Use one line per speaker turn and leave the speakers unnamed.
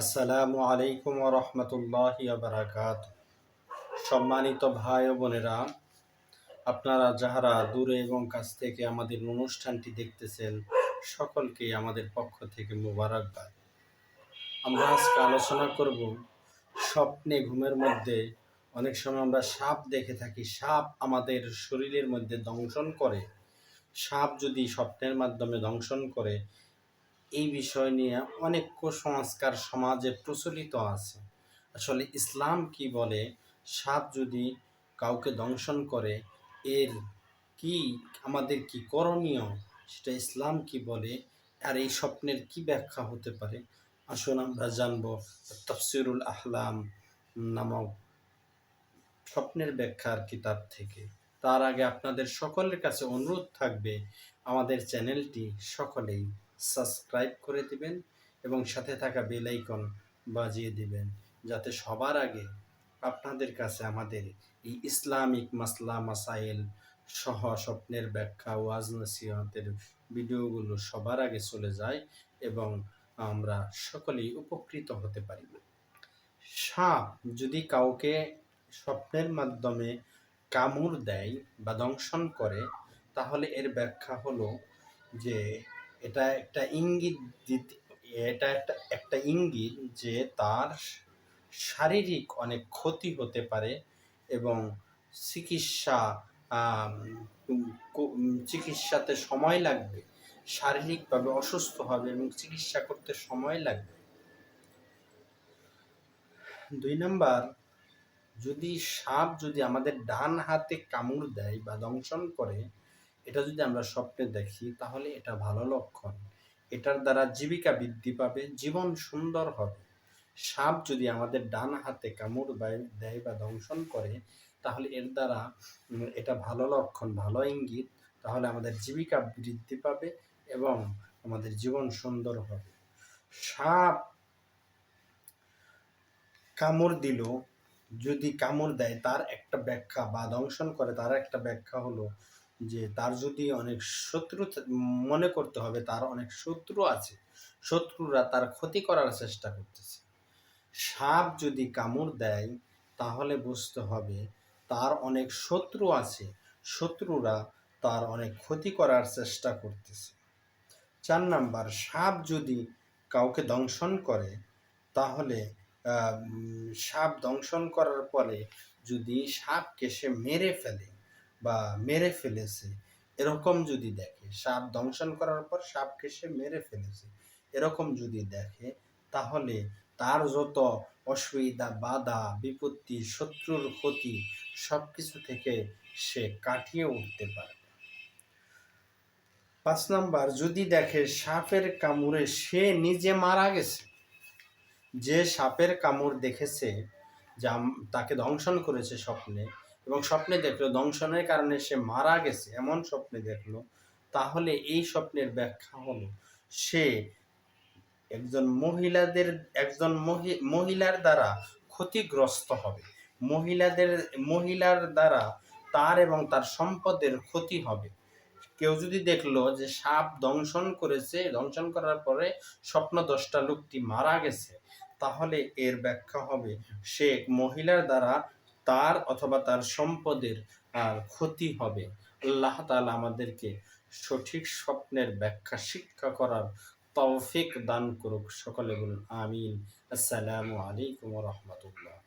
আসসালামু আলাইকুম রহমতুল্লাহ বারাকাত সম্মানিত ভাই ও বোনেরা, আপনারা যাহারা দূরে এবং কাছ থেকে আমাদের অনুষ্ঠানটি দেখতেছেন, সকলকে আমাদের পক্ষ থেকে মোবারকবাদ। আমরা আজকে আলোচনা করব স্বপ্নে ঘুমের মধ্যে, অনেক সময় আমরা সাপ দেখে থাকি, সাপ আমাদের শরীরের মধ্যে দংশন করে। সাপ যদি স্বপ্নের মাধ্যমে দংশন করে এই বিষয় নিয়ে অনেক কুসংস্কার সমাজে প্রচলিত আছে। আসলে ইসলাম কি বলে? সাপ যদি কাউকে দংশন করে, এর কি, আমাদের কি করণীয়? সেটা ইসলাম কি বলে? আর এই স্বপ্নের কি ব্যাখ্যা হতে পারে? আসুন আমরা জানব তফসিরুল আহলাম নামক স্বপ্নের ব্যাখ্যার কিতাব থেকে। তার আগে আপনাদের সকলের কাছে অনুরোধ থাকবে, আমাদের চ্যানেলটি সকলেই সাবস্ক্রাইব করে দিবেন এবং সাথে থাকা বেল আইকন বাজিয়ে দিবেন যাতে সবার আগে আপনাদের কাছে আমাদের এই ইসলামিক মাসলা মাসাইল সহ স্বপ্নের ব্যাখ্যা ওয়াজ নসিহতের ভিডিওগুলো সবার আগে চলে যায় এবং আমরা সকলেই উপকৃত হতে পারি। সাপ যদি কাউকে স্বপ্নের মাধ্যমে কামড় দেয় বা দংশন করে, তাহলে এর ব্যাখ্যা হলো যে এটা একটা ইঙ্গিত দিতে, এটা একটা একটা ইঙ্গিত যে তার শারীরিক অনেক ক্ষতি হতে পারে এবং চিকিৎসা চিকিৎসাতে সময় লাগবে, শারীরিকভাবে অসুস্থ হবে এবং চিকিৎসা করতে সময় লাগবে। দুই নাম্বার, যদি সাপ যদি আমাদের ডান হাতে কামড় দেয় বা দংশন করে এটা যদি আমরা স্বপ্নে দেখি, তাহলে এটা ভালো লক্ষণ। এটার দ্বারা জীবিকা বৃদ্ধি পাবে, জীবন সুন্দর হবে। সাপ যদি আমাদের ডান হাতে কামড় দেয় বা দংশন করে, তাহলে এর দ্বারা এটা ভালো লক্ষণ, ভালো ইঙ্গিত। তাহলে আমাদের জীবিকা বৃদ্ধি পাবে এবং আমাদের জীবন সুন্দর হবে। সাপ কামড় দিল, যদি কামড় দেয়, তার একটা ব্যাখ্যা বা দংশন করে, তার একটা ব্যাখ্যা হলো যে তার যদি অনেক শত্রু মনে করতে হবে তার অনেক শত্রু আছে। শত্রুরা তার ক্ষতি করার চেষ্টা করতেছে। সাপ যদি কামড় দেয়, তাহলে বুঝতে হবে তার অনেক শত্রু আছে। শত্রুরা তার অনেক ক্ষতি করার চেষ্টা করতেছে। চার নাম্বার, সাপ যদি কাউকে দংশন করে, তাহলে সাপ দংশন করার পরে যদি সাপকে সে মেরে ফেলে বা মেরে ফেলেছে, এরকম যদি দেখে, সাপ দংশন করার পর সাপকে সে মেরে ফেলেছে, এরকম যদি দেখে, তাহলে তার যত অসুবিধা, বাধা, বিপত্তি, শত্রুর ক্ষতি সব কিছু থেকে সে কাটিয়ে উঠতে পারবে। পাঁচ নাম্বার, যদি দেখে সাপের কামড়ে সে নিজে মারা গেছে, যে সাপের কামড় দেখেছে, যা তাকে দংশন করেছে স্বপ্নে এবং স্বপ্নে দেখল, দংশনের কারণে সে মারা গেছে, এমন স্বপ্নে দেখল, তাহলে এই স্বপ্নের ব্যাখ্যা হলো, সে একজন মহিলাদের, একজন মহি- মহিলার দ্বারা ক্ষতিগ্রস্ত হবে। মহিলাদের, মহিলার দ্বারা তার এবং তার সম্পদের ক্ষতি হবে। কেউ যদি দেখল যে সাপ দংশন করেছে, দংশন করার পরে স্বপ্ন দশটা লোকটি মারা গেছে, তাহলে এর ব্যাখ্যা হবে, সে মহিলার দ্বারা তার অথবা তার সম্পদের আর ক্ষতি হবে। আল্লাহ তালা আমাদেরকে সঠিক স্বপ্নের ব্যাখ্যা, শিক্ষা করার তৌফিক দান করুক। সকলে বলুন, আমিন। আসসালামু আলাইকুম রহমতুল্লাহ।